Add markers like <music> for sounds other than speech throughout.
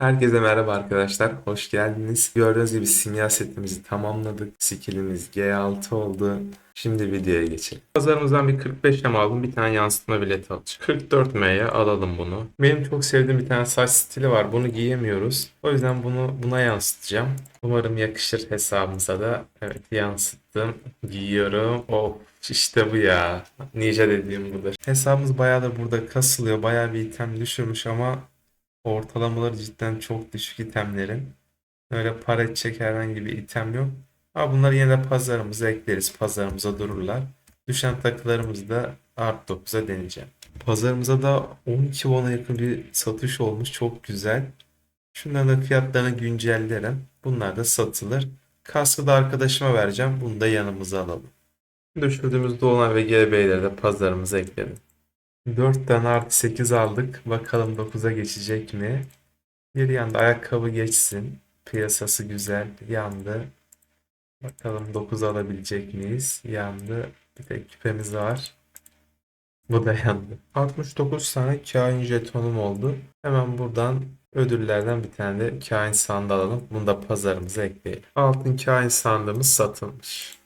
Herkese merhaba arkadaşlar. Hoş geldiniz. Gördüğünüz gibi simya setimizi tamamladık. Skillimiz G6 oldu. Şimdi videoya geçelim. Pazarımızdan bir 45 M aldım. Bir tane yansıtma bileti alacağım. 44M'ye alalım bunu. Benim çok sevdiğim bir tane saç stili var. Bunu giyemiyoruz. O yüzden bunu buna yansıtacağım. Umarım yakışır hesabımıza da. Evet yansıttım. Giyiyorum. Oh işte bu ya. Ninja dediğim budur. Hesabımız bayağı da burada kasılıyor. Bayağı bir item düşürmüş ama Ortalamaları cidden çok düşük itemlerin. Öyle para edecek herhangi bir item yok. Ama bunları yine de pazarımıza ekleriz. Pazarımıza dururlar. Düşen takılarımızı da Art 9'a deneyeceğim. Pazarımıza da 12 won'a yakın bir satış olmuş. Çok güzel. Şunların da fiyatlarını güncellerim. Bunlar da satılır. Kaskı da arkadaşıma vereceğim. Bunu da yanımıza alalım. Düşürdüğümüz Dolunay ve GB'leri de pazarımıza ekledim. 4 tane artı 8 aldık. Bakalım 9'a geçecek mi? Bir yanda ayakkabı geçsin. Piyasası güzel. Yandı. Bakalım 9 alabilecek miyiz? Yandı. Bir de küpemiz var. Bu da yandı. 69 tane kain jetonum oldu. Hemen buradan ödüllerden bir tane de kain sandığı alalım. Bunu da pazarımıza ekleyelim. Altın kain sandığımız satılmış.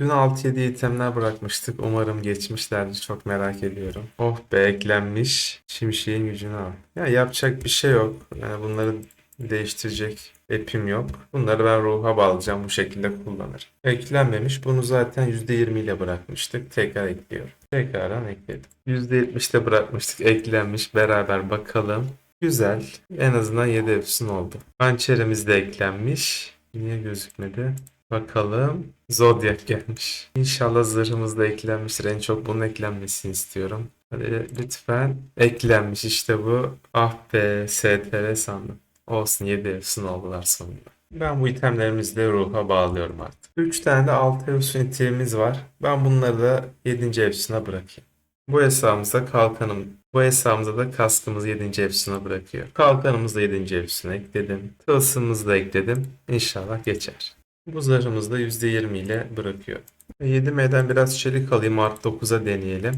Dün 6-7 itemler bırakmıştık. Umarım geçmişlerdir. Çok merak ediyorum. Oh be eklenmiş. Şimşeğin gücünü al. Ya yapacak bir şey yok. Yani bunları değiştirecek epim yok. Bunları ben ruha bağlayacağım. Bu şekilde kullanırım. Eklenmemiş. Bunu zaten %20 ile bırakmıştık. Tekrar ekliyorum. Tekrardan ekledim. %70'de bırakmıştık. Eklenmiş. Beraber bakalım. Güzel. En azından 7 efsun oldu. Hançerimiz de eklenmiş. Niye gözükmedi? Bakalım. Zodiac gelmiş. İnşallah zırhımız da eklenmiştir. En çok bunun eklenmesini istiyorum. Hadi lütfen. Eklenmiş işte bu. Ah be STR sandım. Olsun 7 efsun oldular sonunda. Ben bu itemlerimizi de ruha bağlıyorum artık. 3 tane de 6 efsun itemimiz var. Ben bunları da 7. efsuna bırakayım. Bu hesabımızda kalkanım, bu hesabımızda da kaskımızı 7. efsuna bırakıyor. Kalkanımızı da 7. efsuna ekledim. Tılsımımızı da ekledim. İnşallah geçer. Bu zırhımızı da %20 ile bırakıyor. 7M'den biraz çelik alayım artı 9'a deneyelim.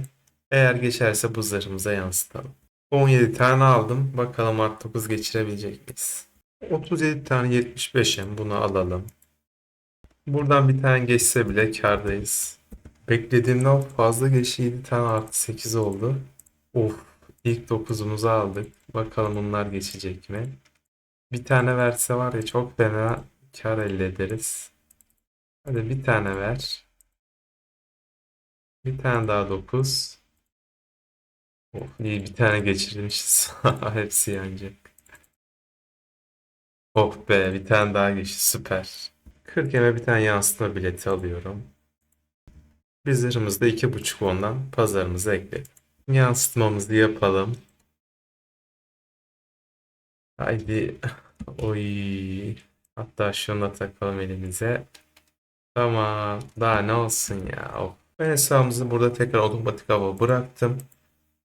Eğer geçerse bu zırhımıza yansıtalım. 17 tane aldım. Bakalım artı 9 geçirebilecek miyiz? 37 tane 75'im. Bunu alalım. Buradan bir tane geçse bile kârdayız. Beklediğimden fazla geçti 7 tane artı 8 oldu. Of ilk 9'umuzu aldık. Bakalım bunlar geçecek mi? Bir tane verse var ya çok fena kar elde ederiz. Hadi bir tane ver. Bir tane daha 9. Of iyi bir tane geçirmişiz. <laughs> Hepsi yanacak. Oh be bir tane daha geçti süper. 40 eme bir tane yansıtma bileti alıyorum. Bir zırhımızda 2.5 ondan pazarımıza ekledim. Yansıtmamızı yapalım. Haydi. Oy. Hatta şunu da takalım elimize. Tamam. Daha ne olsun ya. Oh. Ben hesabımızı burada tekrar otomatik hava bıraktım.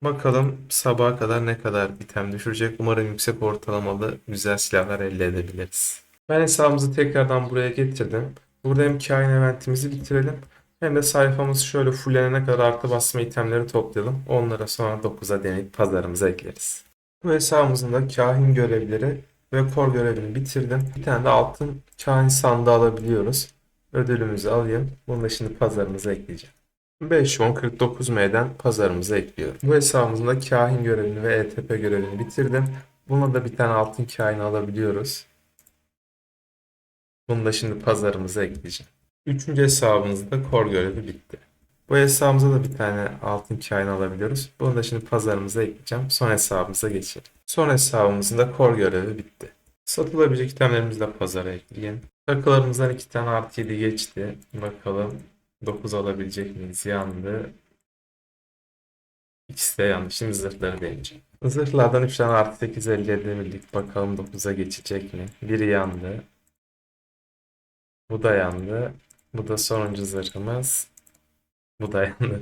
Bakalım sabaha kadar ne kadar item düşürecek. Umarım yüksek ortalamalı güzel silahlar elde edebiliriz. Ben hesabımızı tekrardan buraya getirdim. Burada hem kain eventimizi bitirelim. Hem de sayfamız şöyle fullenene kadar artı basma itemleri toplayalım. Onlara sonra 9'a deneyip pazarımıza ekleriz. Bu hesabımızın da kahin görevleri ve kor görevini bitirdim. Bir tane de altın kahin sandığı alabiliyoruz. Ödülümüzü alayım. Bunu da şimdi pazarımıza ekleyeceğim. 5 10 49 M'den pazarımıza ekliyorum. Bu hesabımızın da kahin görevini ve ETP görevini bitirdim. Buna da bir tane altın kahin alabiliyoruz. Bunu da şimdi pazarımıza ekleyeceğim. Üçüncü hesabımızda kor görevi bitti. Bu hesabımıza da bir tane altın kain alabiliyoruz. Bunu da şimdi pazarımıza ekleyeceğim. Son hesabımıza geçelim. Son hesabımızın da kor görevi bitti. Satılabilecek itemlerimizi de pazara ekleyelim. Takılarımızdan iki tane artı 7 geçti. Bakalım 9 alabilecek miyiz? Yandı. İkisi de yandı. Şimdi zırhları deneyeceğim. Zırhlardan 3 tane artı 8 elde edebildik. Bakalım 9'a geçecek mi? Biri yandı. Bu da yandı. Bu da sonuncu zırhımız. Bu da yandı.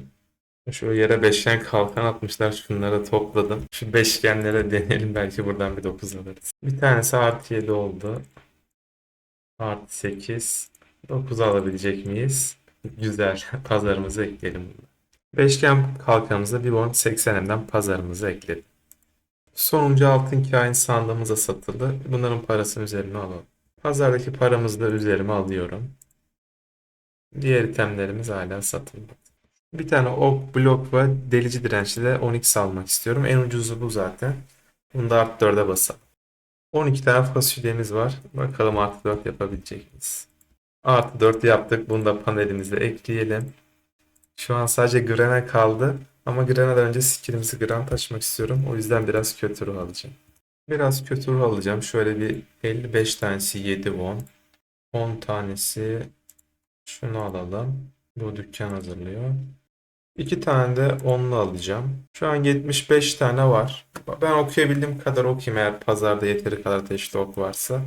Şu yere beşgen kalkan atmışlar. Şunları topladım. Şu beşgenlere deneyelim. Belki buradan bir 9 alırız. Bir tanesi artı 7 oldu. Artı 8. 9 alabilecek miyiz? Güzel. <laughs> Pazarımıza ekleyelim bunu. Beşgen kalkanımıza bir bon 80M'den pazarımıza ekledim. Sonuncu altın kain sandığımıza satıldı. Bunların parasını üzerine alalım. Pazardaki paramızı da üzerime alıyorum. Diğer itemlerimiz hala satılmadı. Bir tane ok, blok ve delici dirençli de 12 almak istiyorum. En ucuzu bu zaten. Bunu da artı 4'e basalım. 12 tane fasulyemiz var. Bakalım artı 4 yapabilecek miyiz? Artı 4 yaptık. Bunu da panelimize ekleyelim. Şu an sadece Gren'e kaldı. Ama Gren'den önce skillimizi Grand açmak istiyorum. O yüzden biraz kötü ruh alacağım. Biraz kötü ruh alacağım. Şöyle bir 55 tanesi 7 won. 10 tanesi şunu alalım. Bu dükkan hazırlıyor. 2 tane de onlu alacağım. Şu an 75 tane var. Ben okuyabildiğim kadar okuyayım eğer pazarda yeteri kadar ateşli ok varsa.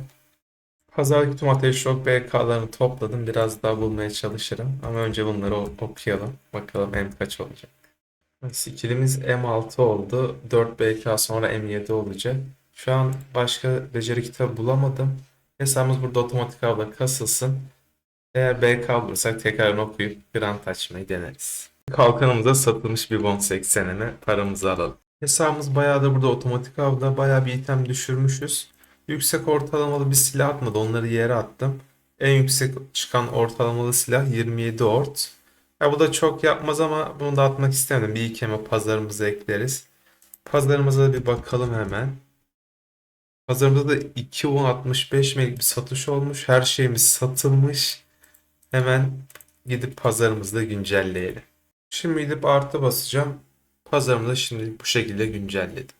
Pazardaki tüm ateşli ok BK'larını topladım. Biraz daha bulmaya çalışırım. Ama önce bunları okuyalım. Bakalım M kaç olacak. Skillimiz M6 oldu. 4 BK sonra M7 olacak. Şu an başka beceri kitabı bulamadım. Hesabımız burada otomatik avla kasılsın. Eğer BK bulursak tekrar okuyup grant açmayı deneriz. Kalkanımıza satılmış bir won 80'ine paramızı alalım. Hesabımız bayağı da burada otomatik avda bayağı bir item düşürmüşüz. Yüksek ortalamalı bir silah atmadı. Onları yere attım. En yüksek çıkan ortalamalı silah 27 ort. Ya bu da çok yapmaz ama bunu da atmak istemedim. Bir iki hemen pazarımıza ekleriz. Pazarımıza da bir bakalım hemen. Pazarımızda da 2.65 melik bir satış olmuş. Her şeyimiz satılmış. Hemen gidip pazarımızda güncelleyelim. Şimdi gidip artı basacağım. Pazarımda şimdi bu şekilde güncelledim.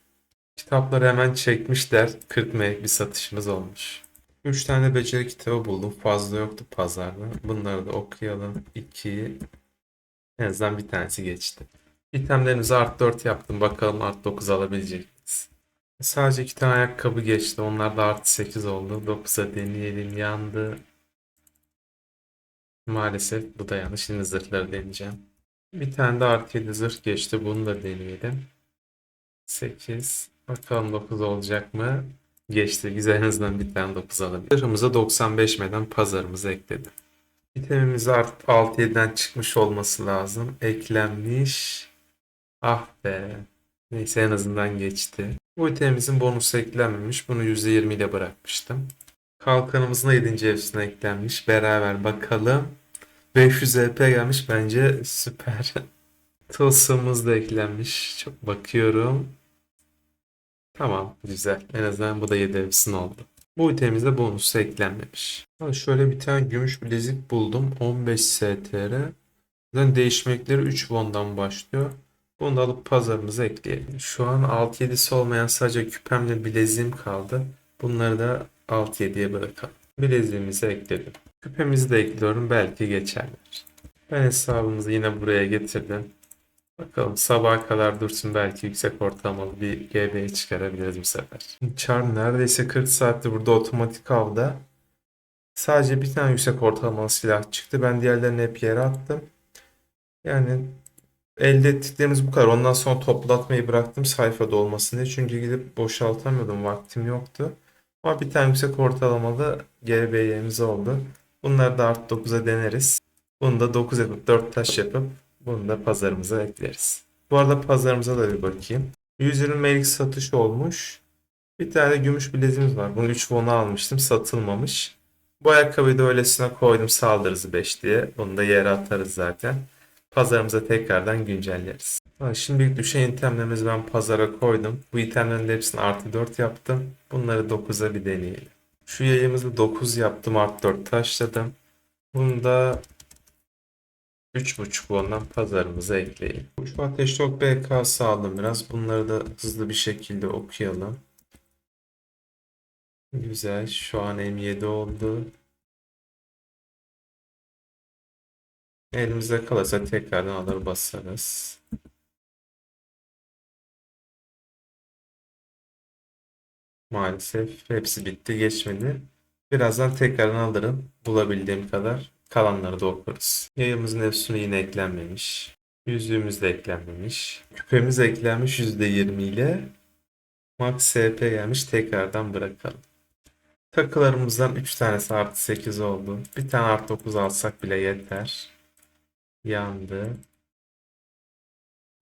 Kitapları hemen çekmişler. 40 melik bir satışımız olmuş. 3 tane beceri kitabı buldum. Fazla yoktu pazarda. Bunları da okuyalım. 2 en azından bir tanesi geçti. İtemlerimizi art 4 yaptım. Bakalım art 9 alabilecek miyiz? Sadece iki tane ayakkabı geçti. Onlar da artı 8 oldu. 9'a deneyelim. Yandı. Maalesef bu da yanlış. Şimdi zırhları deneyeceğim. Bir tane de artı 7 zırh geçti. Bunu da deneyelim. 8. Bakalım 9 olacak mı? Geçti. Güzel en azından bir tane 9 alabilir. Zırhımıza 95 meden pazarımıza ekledim. İtemimiz artık 6-7'den çıkmış olması lazım. Eklenmiş. Ah be. Neyse en azından geçti. Bu itemimizin bonusu eklenmemiş. Bunu %20 ile bırakmıştım. Kalkanımızın 7. evsine eklenmiş. Beraber bakalım. 500 EP gelmiş. Bence süper. <laughs> Tılsımımız da eklenmiş. Çok bakıyorum. Tamam güzel. En azından bu da 7 evsin oldu. Bu itemimizde bonusu eklenmemiş. Ha, şöyle bir tane gümüş bilezik buldum. 15 STR. Zaten değişmekleri 3 won'dan başlıyor. Bunu da alıp pazarımıza ekleyelim. Şu an 6-7'si olmayan sadece küpemle bileziğim kaldı. Bunları da 6-7'ye bırakalım. Bileziğimizi ekledim. Küpemizi de ekliyorum. Belki geçerler. Ben hesabımızı yine buraya getirdim. Bakalım sabaha kadar dursun belki yüksek ortalamalı bir GB çıkarabiliriz bu sefer. Char neredeyse 40 saattir burada otomatik avda. Sadece bir tane yüksek ortalamalı silah çıktı. Ben diğerlerini hep yere attım. Yani elde ettiklerimiz bu kadar. Ondan sonra toplatmayı bıraktım sayfada olmasın diye. Çünkü gidip boşaltamıyordum. Vaktim yoktu. Ama bir tane yüksek ortalamalı GB'miz oldu. Bunları da artı 9'a deneriz. Bunu da 9 yapıp 4 taş yapıp bunu da pazarımıza ekleriz. Bu arada pazarımıza da bir bakayım. 120 melik satış olmuş. Bir tane gümüş bileziğimiz var. Bunu 3 won'a almıştım. Satılmamış. Bu ayakkabıyı da öylesine koydum saldırısı 5 diye. Bunu da yere atarız zaten. Pazarımıza tekrardan güncelleriz. Ha, Şimdilik düşen itemlerimizi ben pazara koydum. Bu itemlerin hepsini artı 4 yaptım. Bunları 9'a bir deneyelim. Şu yayımızı 9 yaptım. Artı 4 taşladım. Bunu da 3.5 ondan pazarımıza ekleyelim. Şu ateşli ok BK sağladım biraz. Bunları da hızlı bir şekilde okuyalım. Güzel. Şu an M7 oldu. Elimizde kalırsa tekrardan alır basarız. Maalesef hepsi bitti geçmedi. Birazdan tekrardan alırım. Bulabildiğim kadar. Kalanları da okuruz. Yayımızın hepsini yine eklenmemiş. Yüzüğümüz de eklenmemiş. Küpemiz eklenmiş %20 ile. Max SP gelmiş. Tekrardan bırakalım. Takılarımızdan 3 tanesi artı 8 oldu. Bir tane artı 9 alsak bile yeter. Yandı.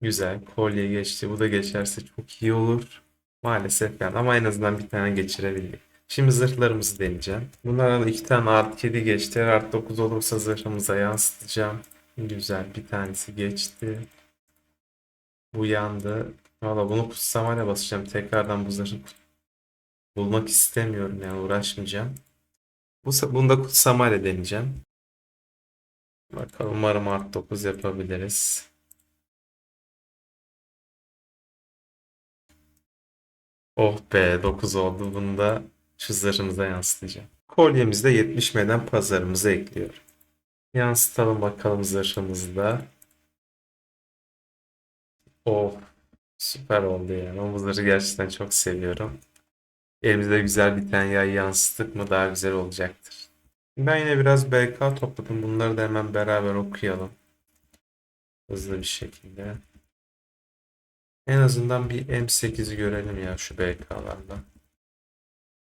Güzel. Kolye geçti. Bu da geçerse çok iyi olur. Maalesef yani ama en azından bir tane geçirebildik. Şimdi zırhlarımızı deneyeceğim. Bunlardan iki tane artı 7 geçti. Artı 9 olursa zırhımıza yansıtacağım. Güzel bir tanesi geçti. Bu yandı. Valla bunu kutsamaya basacağım. Tekrardan bu zırhı bulmak istemiyorum yani uğraşmayacağım. Bu, bunu da kutsamayla deneyeceğim. Bakalım umarım artı 9 yapabiliriz. Oh be 9 oldu. Bunu da şu zırhımıza yansıtacağım. Kolyemizi de 70 meden pazarımıza ekliyorum. Yansıtalım bakalım zırhımızda. Oh süper oldu ya. Ben bu zırhı gerçekten çok seviyorum. Elimizde güzel bir tane yay yansıttık mı daha güzel olacaktır. Ben yine biraz BK topladım. Bunları da hemen beraber okuyalım. Hızlı bir şekilde. En azından bir M8'i görelim ya şu BK'larla.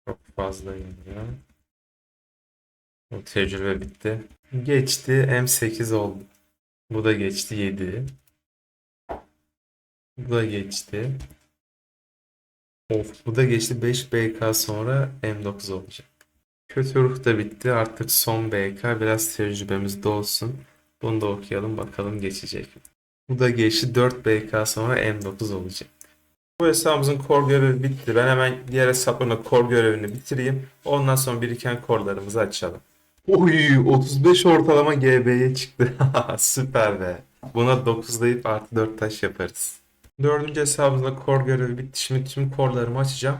Çok fazla geliyor. O tecrübe bitti. Geçti M8 oldu. Bu da geçti 7. Bu da geçti. Of bu da geçti 5 BK sonra M9 olacak. Kötü ruh da bitti. Artık son BK. Biraz tecrübemiz de olsun. Bunu da okuyalım bakalım geçecek mi? Bu da geçti 4 BK sonra M9 olacak. Bu hesabımızın core görevi bitti. Ben hemen diğer hesaplarına core görevini bitireyim. Ondan sonra biriken core'larımızı açalım. Oy 35 ortalama GB'ye çıktı. <laughs> Süper be. Buna 9'layıp artı 4 taş yaparız. Dördüncü hesabımızda core görevi bitti. Şimdi tüm core'larımı açacağım.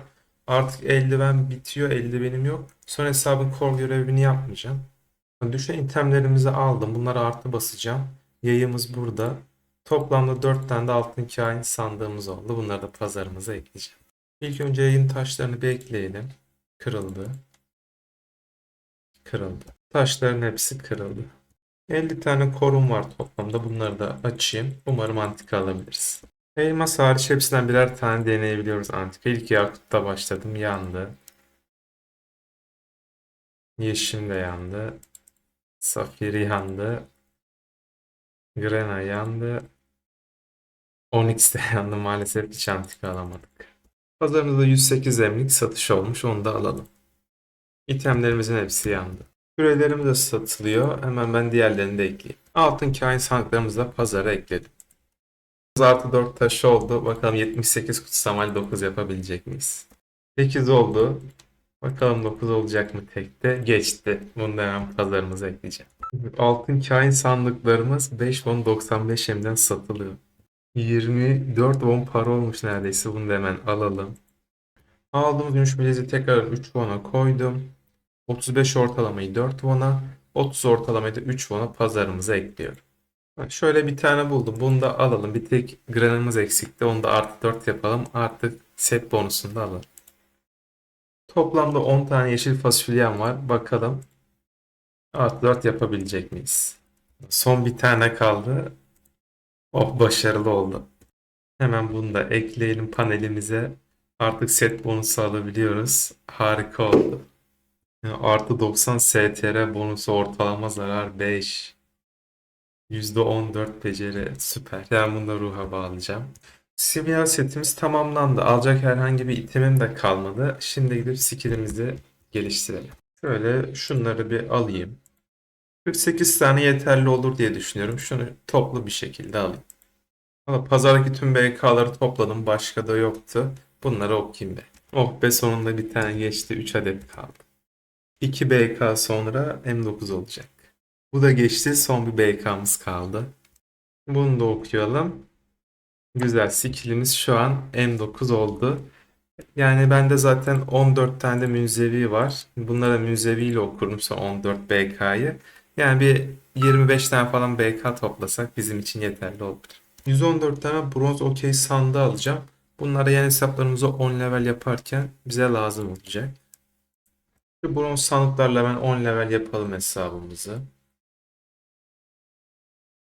Artık eldiven bitiyor. Eldivenim yok. Son hesabın core görevini yapmayacağım. Düşen itemlerimizi aldım. Bunlara artı basacağım. Yayımız burada. Toplamda 4 tane de altın kain sandığımız oldu. Bunları da pazarımıza ekleyeceğim. İlk önce yayın taşlarını bir ekleyelim. Kırıldı. Kırıldı. Taşların hepsi kırıldı. 50 tane korum var toplamda. Bunları da açayım. Umarım antika alabiliriz. Elmas hariç hepsinden birer tane deneyebiliyoruz antika. İlk Yakut'ta başladım. Yandı. Yeşim de yandı. Safir yandı. Grena yandı. Onyx de <laughs> yandı. Maalesef hiç antika alamadık. Pazarımızda 108 emlik satış olmuş. Onu da alalım. İtemlerimizin hepsi yandı. Kürelerimiz de satılıyor. Hemen ben diğerlerini de ekleyeyim. Altın kain sandıklarımızı da pazara ekledim. Artı 4 taşı oldu. Bakalım 78 kutsamal 9 yapabilecek miyiz? 8 oldu. Bakalım 9 olacak mı tekte? Geçti. Bunu da hemen pazarımıza ekleyeceğim. Altın kain sandıklarımız 5 won 95 M'den satılıyor. 24 won para olmuş neredeyse. Bunu da hemen alalım. Aldığımız gümüş bileziği tekrar 3 won'a koydum. 35 ortalamayı 4 won'a, 30 ortalamayı da 3 won'a pazarımıza ekliyorum. Şöyle bir tane buldum. Bunu da alalım. Bir tek granımız eksikti. Onu da artı 4 yapalım. Artık set bonusunu da alalım. Toplamda 10 tane yeşil fasulyem var. Bakalım artı 4 yapabilecek miyiz? Son bir tane kaldı. Oh başarılı oldu. Hemen bunu da ekleyelim panelimize. Artık set bonusu alabiliyoruz. Harika oldu. Artı 90 STR bonusu ortalama zarar 5. %14 beceri süper. Yani bunu da ruha bağlayacağım. Simya setimiz tamamlandı. Alacak herhangi bir itemim de kalmadı. Şimdi gidip skillimizi geliştirelim. Şöyle şunları bir alayım. 48 tane yeterli olur diye düşünüyorum. Şunu toplu bir şekilde alayım. Valla pazardaki tüm BK'ları topladım. Başka da yoktu. Bunları okuyayım be. Oh be sonunda bir tane geçti. 3 adet kaldı. 2 BK sonra M9 olacak. Bu da geçti. Son bir BK'mız kaldı. Bunu da okuyalım. Güzel. Skillimiz şu an M9 oldu. Yani bende zaten 14 tane de münzevi var. Bunlara münzeviyle okurum son 14 BK'yı. Yani bir 25 tane falan BK toplasak bizim için yeterli olur. 114 tane bronz okey sandığı alacağım. Bunlara yeni hesaplarımızı 10 level yaparken bize lazım olacak. Şu bronz sandıklarla ben 10 level yapalım hesabımızı.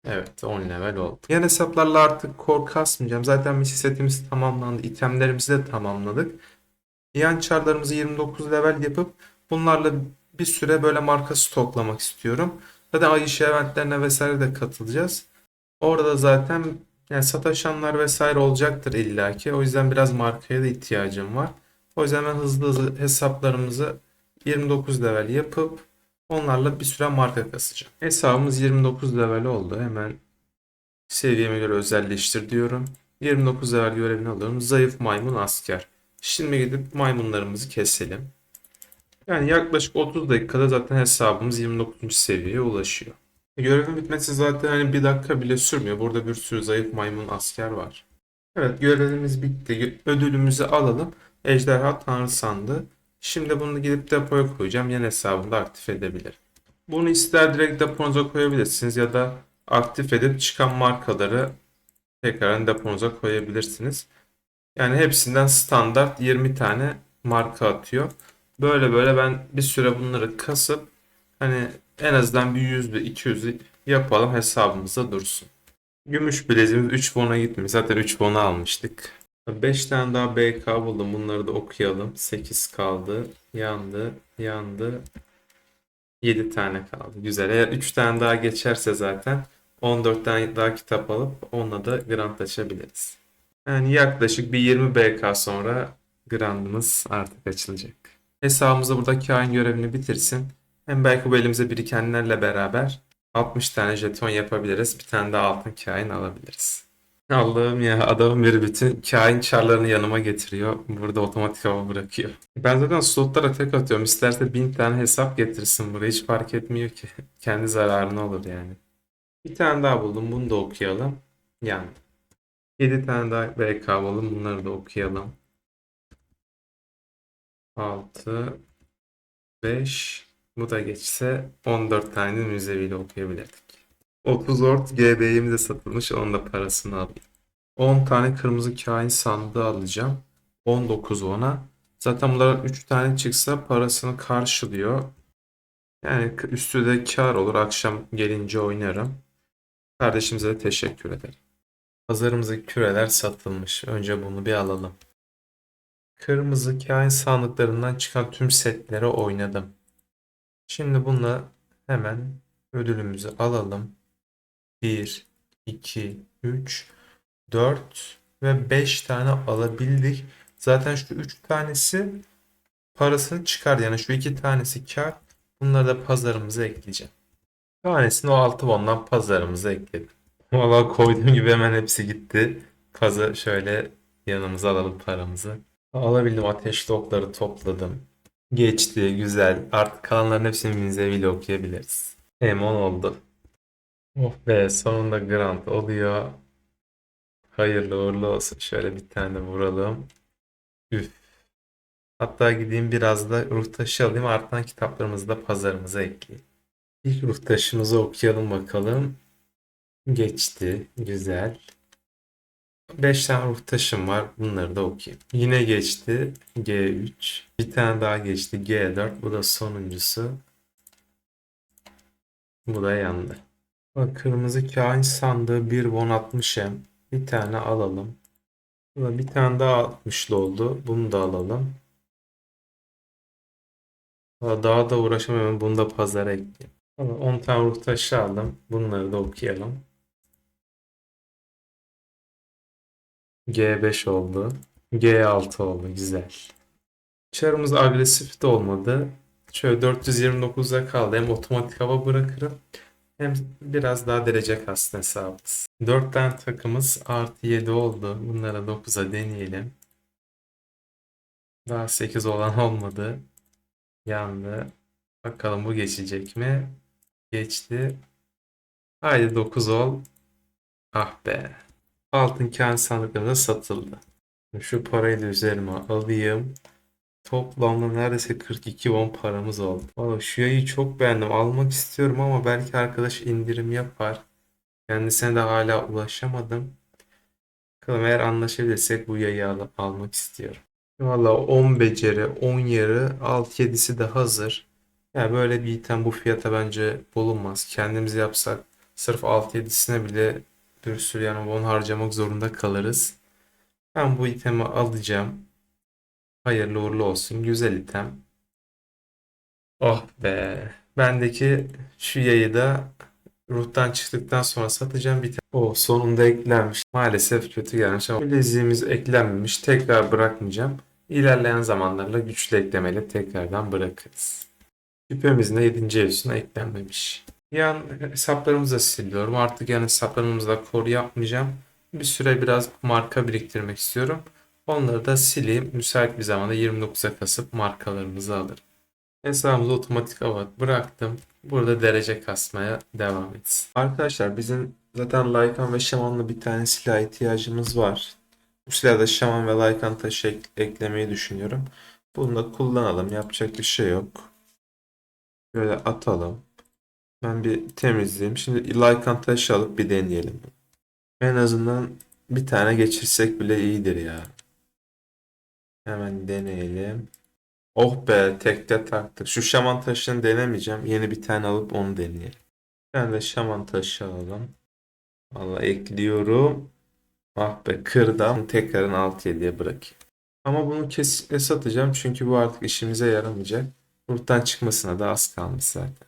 Evet 10 level oldu. Yan hesaplarla artık core kasmayacağım. Zaten misi setimiz tamamlandı. İtemlerimizi de tamamladık. Yan çarlarımızı 29 level yapıp bunlarla bir süre böyle marka stoklamak istiyorum. Zaten ay işi eventlerine vesaire de katılacağız. Orada zaten Yani sataşanlar vesaire olacaktır illaki. O yüzden biraz markaya da ihtiyacım var. O yüzden ben hızlı hızlı hesaplarımızı 29 level yapıp onlarla bir süre marka kasacağım. Hesabımız 29 level oldu. Hemen seviyeme göre özelleştir diyorum. 29 level görevini alıyorum. Zayıf maymun asker. Şimdi gidip maymunlarımızı keselim. Yani yaklaşık 30 dakikada zaten hesabımız 29. seviyeye ulaşıyor. Görevin bitmesi zaten hani bir dakika bile sürmüyor. Burada bir sürü zayıf maymun asker var. Evet görevimiz bitti. Ödülümüzü alalım. Ejderha Tanrı sandı. Şimdi bunu gidip depoya koyacağım. Yan hesabımda aktif edebilirim. Bunu ister direkt deponuza koyabilirsiniz ya da aktif edip çıkan markaları tekrar deponuza koyabilirsiniz. Yani hepsinden standart 20 tane marka atıyor. Böyle böyle ben bir süre bunları kasıp hani en azından bir 100'lü 200'lü yapalım hesabımızda dursun. Gümüş bileziğimiz 3 bona gitmiş. Zaten 3 bona almıştık. 5 tane daha BK buldum. Bunları da okuyalım. 8 kaldı. Yandı. Yandı. 7 tane kaldı. Güzel. Eğer 3 tane daha geçerse zaten 14 tane daha kitap alıp onunla da grant açabiliriz. Yani yaklaşık bir 20 BK sonra grandımız artık açılacak. Hesabımızda burada kain görevini bitirsin. Hem belki bu elimize birikenlerle beraber 60 tane jeton yapabiliriz. Bir tane daha altın kain alabiliriz. Allah'ım ya adamın biri bütün kain çarlarını yanıma getiriyor. Burada otomatik hava bırakıyor. Ben zaten slotlara tek atıyorum. İsterse 1000 tane hesap getirsin buraya. Hiç fark etmiyor ki. <laughs> Kendi zararına olur yani. Bir tane daha buldum. Bunu da okuyalım. Yani. 7 tane daha BK buldum. Bunları da okuyalım. 6 5 bu da geçse 14 tane müzeviyle okuyabilirdik. 30 ort GB'yim de satılmış. Onun da parasını alayım. 10 tane kırmızı kain sandığı alacağım. 19 ona. Zaten bunların 3 tane çıksa parasını karşılıyor. Yani üstü de kar olur. Akşam gelince oynarım. Kardeşimize de teşekkür ederim. Pazarımızdaki küreler satılmış. Önce bunu bir alalım. Kırmızı kain sandıklarından çıkan tüm setleri oynadım. Şimdi bununla hemen ödülümüzü alalım. 1, 2, 3, 4 ve 5 tane alabildik. Zaten şu 3 tanesi parasını çıkar. Yani şu 2 tanesi kar. Bunları da pazarımıza ekleyeceğim. Tanesini o 6 bondan pazarımıza ekledim. <laughs> Valla koyduğum gibi hemen hepsi gitti. Pazar şöyle yanımıza alalım paramızı. Alabildim ateşli okları topladım. Geçti güzel. Artık kalanların hepsini minzeviyle okuyabiliriz. Emon oldu. Oh be sonunda grant oluyor. Hayırlı uğurlu olsun. Şöyle bir tane vuralım. Üf. Hatta gideyim biraz da ruh taşı alayım. Artan kitaplarımızı da pazarımıza ekleyeyim. İlk ruh taşımızı okuyalım bakalım. Geçti. Güzel. 5 tane ruh taşım var. Bunları da okuyayım. Yine geçti. G3. Bir tane daha geçti. G4. Bu da sonuncusu. Bu da yandı. Bak kırmızı kain sandığı 1 won 60 hem. Bir tane alalım. Bu da bir tane daha 60'lı oldu. Bunu da alalım. Daha da uğraşamıyorum. Bunu da pazara ekleyeyim. 10 tane ruh taşı aldım. Bunları da okuyalım. G5 oldu. G6 oldu. Güzel. Çarımız agresif de olmadı. Şöyle 429'a kaldı. Hem otomatik hava bırakırım. Hem biraz daha derece kastı hesabımız. 4 tane takımız artı 7 oldu. Bunlara 9'a deneyelim. Daha 8 olan olmadı. Yandı. Bakalım bu geçecek mi? Geçti. Haydi 9 ol. Ah be. Altın kağıt sandıklarında satıldı. Şu parayı da üzerime alayım. Toplamda neredeyse 42 won paramız oldu. Valla şu yayı çok beğendim. Almak istiyorum ama belki arkadaş indirim yapar. Kendisine de hala ulaşamadım. Bakalım eğer anlaşabilirsek bu yayı al almak istiyorum. Valla 10 beceri, 10 yarı, 6-7'si de hazır. Yani böyle bir item bu fiyata bence bulunmaz. Kendimiz yapsak sırf 6-7'sine bile bir sürü yani won harcamak zorunda kalırız. Ben bu itemi alacağım. Hayırlı uğurlu olsun. Güzel item. Oh be. Bendeki şu yayı da Ruhtan çıktıktan sonra satacağım bir tane. O sonunda eklenmiş. Maalesef kötü gelmiş ama bileziğimiz eklenmemiş. Tekrar bırakmayacağım. İlerleyen zamanlarla güçlü eklemeyle tekrardan bırakırız. Küpemizin de 7. evsine eklenmemiş. Yan hesaplarımızı da siliyorum. Artık yan hesaplarımızda koru yapmayacağım. Bir süre biraz marka biriktirmek istiyorum. Onları da sileyim. Müsait bir zamanda 29'a kasıp markalarımızı alırım. Hesabımıza otomatik avat bıraktım. Burada derece kasmaya devam etsin. Arkadaşlar bizim zaten Lycan ve Shaman'la bir tane silah ihtiyacımız var. Bu silahda Shaman ve Lycan taşı ek- eklemeyi düşünüyorum. Bunu da kullanalım. Yapacak bir şey yok. Böyle atalım. Ben bir temizleyeyim. Şimdi Lycan taşı alıp bir deneyelim. En azından bir tane geçirsek bile iyidir ya. Hemen deneyelim. Oh be tekte taktık. Şu şaman taşını denemeyeceğim. Yeni bir tane alıp onu deneyelim. Ben de şaman taşı alalım. Valla ekliyorum. Ah be kırdım. Tekrarın 6-7'ye bırakayım. Ama bunu kesinlikle satacağım. Çünkü bu artık işimize yaramayacak. Ruhtan çıkmasına da az kalmış zaten.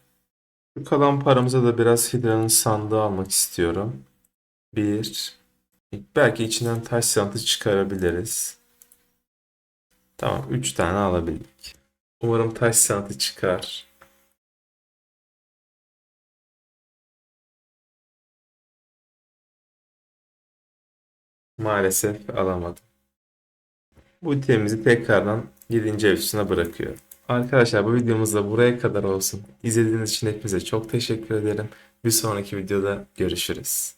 Kalan paramıza da biraz Hidra'nın sandığı almak istiyorum. Bir. Belki içinden taş sanatı çıkarabiliriz. Tamam 3 tane alabildik. Umarım taş sanatı çıkar. Maalesef alamadım. Bu itemimizi tekrardan 7. ev bırakıyorum. Arkadaşlar bu videomuz da buraya kadar olsun. İzlediğiniz için hepinize çok teşekkür ederim. Bir sonraki videoda görüşürüz.